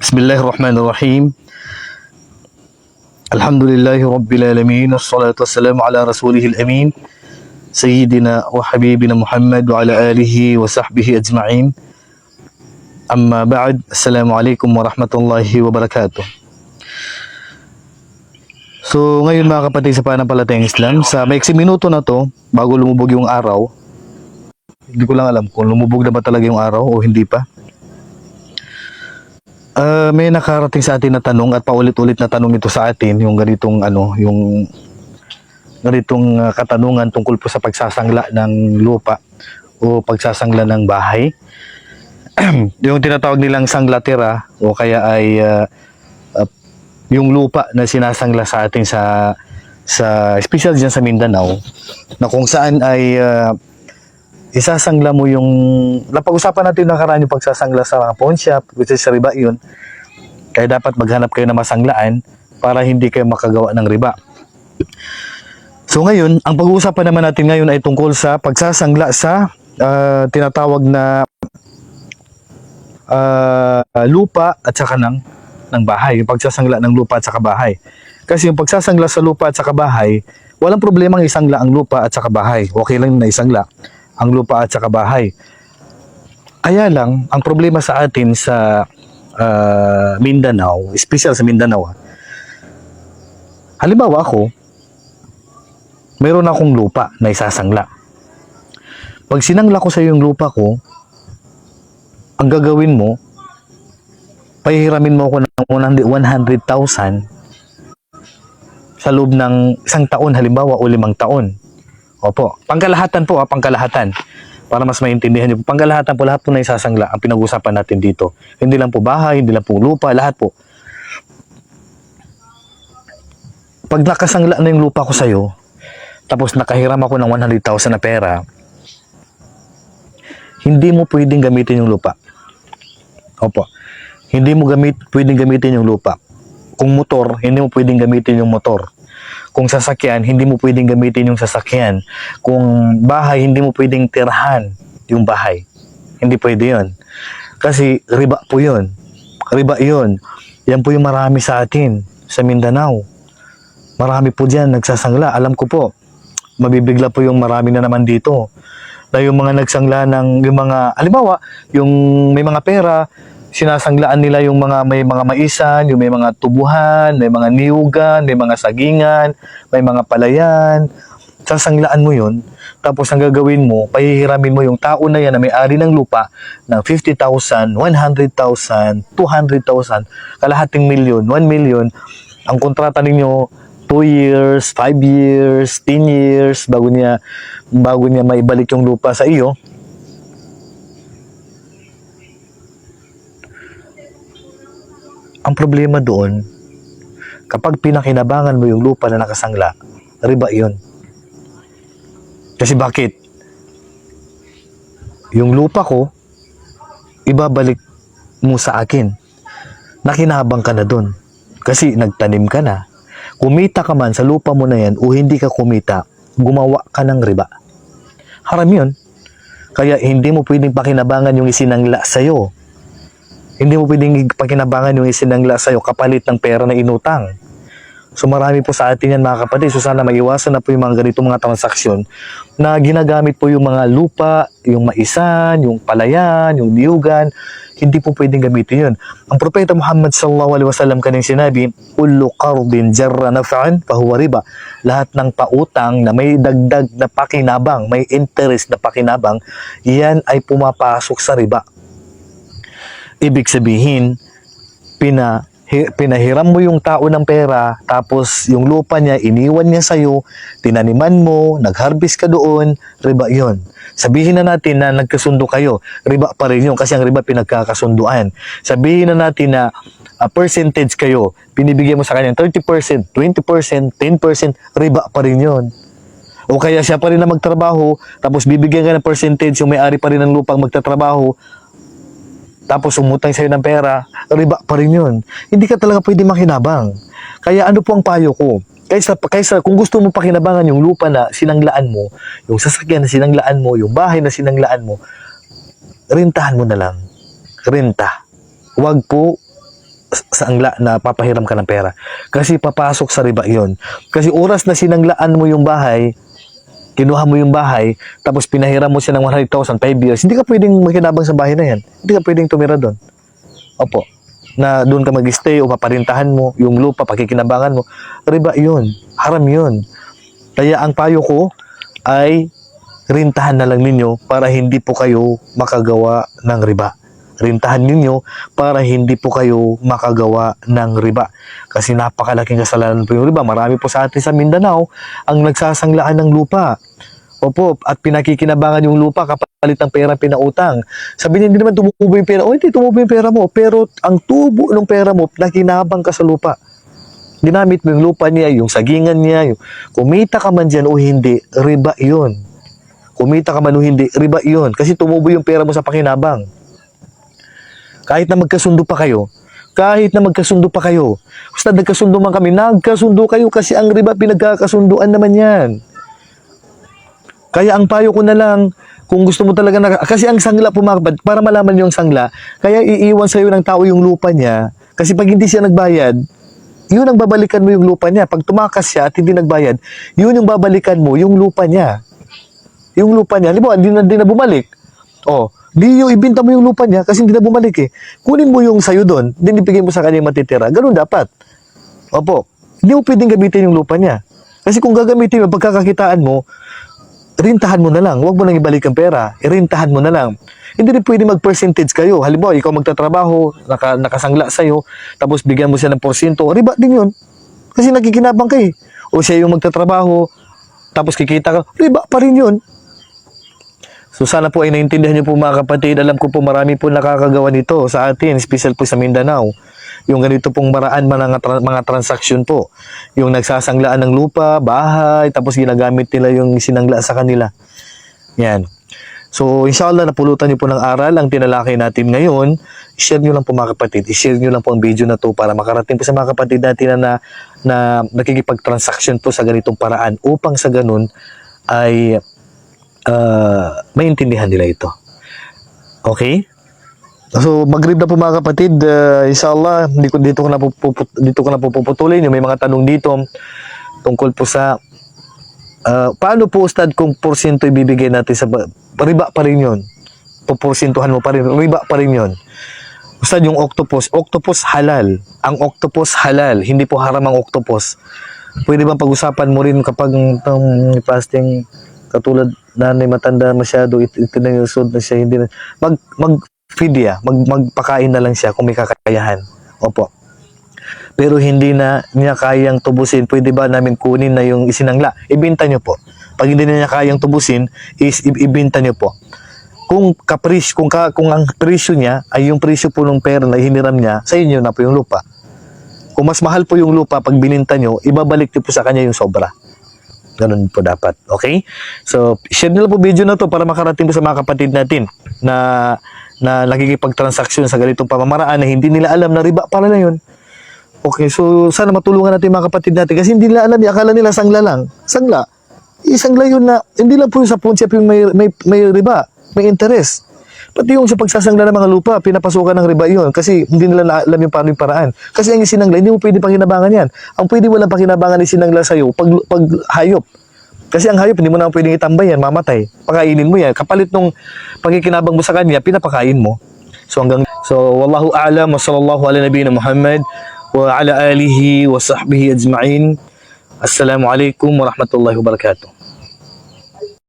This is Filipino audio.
بسم الله الرحمن الرحيم الحمد لله رب العالمين والصلاة والسلام على رسوله الأمين سيدنا وحبيبنا محمد وعلى آله وصحبه أجمعين أما بعد السلام عليكم ورحمة الله وبركاته So ngayon mga kapatid sa pananampalatayang Islam, sa maiksi minuto na to, bago lumubog yung araw, hindi ko lang alam kung lumubog na ba talaga yung araw o hindi pa. Ah, may nakarating sa atin na tanong at paulit-ulit na tanong ito sa atin, yung ganitong ano, yung ganitong ah, katanungan tungkol po sa pagsasangla ng lupa o pagsasangla ng bahay. yung tinatawag nilang sanglatira o kaya ay ah, ah, yung lupa na sinasangla sa atin sa sa special diyan sa Mindanao na kung saan ay ah, isasangla mo yung napag-usapan natin nakaraan yung pagsasangla sa mga pawn shop which is riba yun. Kaya dapat maghanap kayo ng masanglaan para hindi kayo makagawa ng riba. So ngayon ang pag-uusapan naman natin ngayon ay tungkol sa pagsasangla sa ah, tinatawag na ah, lupa at saka ng, ng bahay. Yung pagsasangla ng lupa at saka bahay. Kasi yung pagsasangla sa lupa at saka bahay walang problemang isangla ang lupa at saka bahay. Okay lang na isangla ang lupa at saka bahay. Kaya lang, ang problema sa atin sa ah, Mindanao, special sa Mindanao, ah, halimbawa ako, meron akong lupa na isasangla. Pag sinangla ko sa iyo yung lupa ko, ang gagawin mo, pahihiramin mo ako ng 100 100,000 sa loob ng isang taon, halimbawa, o limang taon. Opo. Pangkalahatan po, ha, pangkalahatan. Para mas maintindihan niyo po. Pangkalahatan po, lahat po na isasangla ang pinag-usapan natin dito. Hindi lang po bahay, hindi lang po lupa, lahat po. Pag nakasangla na yung lupa ko sa'yo, tapos nakahiram ako ng 100,000 na pera, hindi mo pwedeng gamitin yung lupa. Opo. Hindi mo gamit, pwedeng gamitin yung lupa. Kung motor, hindi mo pwedeng gamitin yung motor. Kung sasakyan, hindi mo pwedeng gamitin yung sasakyan. Kung bahay, hindi mo pwedeng tirahan yung bahay. Hindi pwede yon. Kasi riba po yon. Riba yon. Yan po yung marami sa atin, sa Mindanao. Marami po dyan nagsasangla. Alam ko po, mabibigla po yung marami na naman dito. Na yung mga nagsangla ng, yung mga, halimbawa, yung may mga pera, sinasanglaan nila yung mga may mga maisan, yung may mga tubuhan, may mga niyugan, may mga sagingan, may mga palayan. Sasanglaan mo yun. Tapos ang gagawin mo, pahihiramin mo yung tao na yan na may-ari ng lupa ng 50,000, 100,000, 200,000, kalahating milyon, 1 million. Ang kontrata ninyo, 2 years, 5 years, 10 years bago niya bago niya maibalik yung lupa sa iyo. Ang problema doon, kapag pinakinabangan mo yung lupa na nakasangla, riba yun. Kasi bakit? Yung lupa ko, ibabalik mo sa akin. Nakinabang ka na doon. Kasi nagtanim ka na. Kumita ka man sa lupa mo na yan o hindi ka kumita, gumawa ka ng riba. Haram yun. Kaya hindi mo pwedeng pakinabangan yung isinangla sa'yo. Hindi mo pwedeng pakinabangan yung isinangla sa'yo kapalit ng pera na inutang. So marami po sa atin yan mga kapatid. So sana maiwasan na po yung mga ganitong mga transaksyon na ginagamit po yung mga lupa, yung maisan, yung palayan, yung niyugan. Hindi po pwedeng gamitin yun. Ang propeta Muhammad sallallahu alaihi wasallam kaning sinabi, "Kullu qardin jarra naf'an fahuwa riba." Lahat ng pautang na may dagdag na pakinabang, may interest na pakinabang, yan ay pumapasok sa riba. Ibig sabihin, pina hi- pinahiram mo yung tao ng pera, tapos yung lupa niya, iniwan niya sa'yo, tinaniman mo, nag-harvest ka doon, riba yon. Sabihin na natin na nagkasundo kayo, riba pa rin yun kasi ang riba pinagkakasunduan. Sabihin na natin na a percentage kayo, binibigyan mo sa kanya 30%, 20%, 10%, riba pa rin yun. O kaya siya pa rin na magtrabaho, tapos bibigyan ka ng percentage, yung may-ari pa rin ng lupang magtatrabaho, tapos umutang sa'yo ng pera, riba pa rin yun. Hindi ka talaga pwede makinabang. Kaya ano po ang payo ko? Kaysa, kaysa kung gusto mo pakinabangan yung lupa na sinanglaan mo, yung sasakyan na sinanglaan mo, yung bahay na sinanglaan mo, rentahan mo na lang. Renta. wag po sa angla na papahiram ka ng pera. Kasi papasok sa riba yon. Kasi oras na sinanglaan mo yung bahay, kinuha mo yung bahay, tapos pinahiram mo siya ng 100,000, 5 years, hindi ka pwedeng makinabang sa bahay na yan. Hindi ka pwedeng tumira doon. Opo. Na doon ka mag-stay o paparintahan mo, yung lupa, pakikinabangan mo. Riba yun. Haram yun. Kaya ang payo ko ay rintahan na lang ninyo para hindi po kayo makagawa ng riba. Rintahan ninyo para hindi po kayo makagawa ng riba. Kasi napakalaking kasalanan po yung riba. Marami po sa atin sa Mindanao ang nagsasanglaan ng lupa. Opo, at pinakikinabangan yung lupa kapalit ng pera pinautang. Sabi niya, hindi naman tumubo yung pera. O, hindi tumubo yung pera mo. Pero ang tubo ng pera mo, nakinabang ka sa lupa. Ginamit mo yung lupa niya, yung sagingan niya, yung kumita ka man dyan o hindi, riba yun. Kumita ka man o hindi, riba yun. Kasi tumubo yung pera mo sa pakinabang. Kahit na magkasundo pa kayo, kahit na magkasundo pa kayo, basta nagkasundo man kami, nagkasundo kayo kasi ang riba pinagkakasunduan naman yan. Kaya ang payo ko na lang, kung gusto mo talaga na, kasi ang sangla pumakbad, para malaman yung sangla, kaya iiwan sa'yo ng tao yung lupa niya, kasi pag hindi siya nagbayad, yun ang babalikan mo yung lupa niya. Pag tumakas siya at hindi nagbayad, yun yung babalikan mo, yung lupa niya. Yung lupa niya, di hindi na, di na bumalik. Oh, yung ibinta mo yung lupa niya kasi hindi na bumalik eh. Kunin mo yung sayo doon, then ibigay mo sa kanya yung matitira. Ganun dapat. Opo. Hindi mo pwedeng gamitin yung lupa niya. Kasi kung gagamitin mo, pagkakakitaan mo, rintahan mo na lang. Huwag mo nang ibalik ang pera. Irintahan mo na lang. Hindi rin pwede mag-percentage kayo. Halimbawa, ikaw magtatrabaho, naka, nakasangla sa'yo, tapos bigyan mo siya ng porsyento. Riba din yun. Kasi nakikinabang ka eh. O siya yung magtatrabaho, tapos kikita ka, riba pa rin yun. So sana po ay naintindihan niyo po mga kapatid. Alam ko po marami po nakakagawa nito sa atin, special po sa Mindanao. Yung ganito pong maraan mga, tra- mga transaksyon po. Yung nagsasanglaan ng lupa, bahay, tapos ginagamit nila yung sinangla sa kanila. Yan. So, inshallah, napulutan niyo po ng aral ang tinalakay natin ngayon. I-share niyo lang po mga kapatid. I-share niyo lang po ang video na to para makarating po sa mga kapatid natin na, na, na nakikipag-transaction po sa ganitong paraan upang sa ganun ay uh, maintindihan nila ito. Okay? So, magrib na po mga kapatid. Uh, inshallah, ko, dito ko na po, dito ko na po puputulin. Yung may mga tanong dito tungkol po sa uh, paano po Ustad kung porsyento ibibigay natin sa ba- riba pa rin yun. Puporsintuhan mo pa rin. Riba pa rin yun. Ustad yung octopus. Octopus halal. Ang octopus halal. Hindi po haram ang octopus. Pwede bang pag-usapan mo rin kapag itong fasting katulad nanay matanda masyado. It, ito na siya. Hindi na mag mag fidya mag magpakain na lang siya kung may kakayahan. Opo. Pero hindi na niya kayang tubusin. Pwede ba namin kunin na yung isinangla? Ibenta niyo po. Pag hindi na niya kayang tubusin is i- ibenta niyo po. Kung kapris kung ka, kung ang presyo niya ay yung presyo po ng pera na hiniram niya sa inyo na po yung lupa. Kung mas mahal po yung lupa pag bininta nyo ibabalik niyo po sa kanya yung sobra Ganun po dapat. Okay? So, share nila po video na to para makarating po sa mga kapatid natin na na nakikipag-transaction sa ganitong pamamaraan na hindi nila alam na riba pala na yun. Okay, so sana matulungan natin mga kapatid natin kasi hindi nila alam, akala nila sangla lang. Sangla. Isangla yun na, hindi lang po yung sa punchep yung may, may, may riba, may interest. Pati yung sa pagsasangla ng mga lupa, pinapasukan ng riba yun kasi hindi nila alam yung paano yung paraan. Kasi ang isinangla, hindi mo pwede pakinabangan yan. Ang pwede mo lang pakinabangan isinangla sa'yo pag, pag hayop. Kasi ang hayop, hindi mo na pwedeng itambay yan, mamatay. Pakainin mo yan. Kapalit nung pagkikinabang mo sa kanya, pinapakain mo. So hanggang so wallahu a'lam wa sallallahu ala nabiyina Muhammad wa ala alihi wa sahbihi ajma'in. Assalamu alaikum wa rahmatullahi wa barakatuh.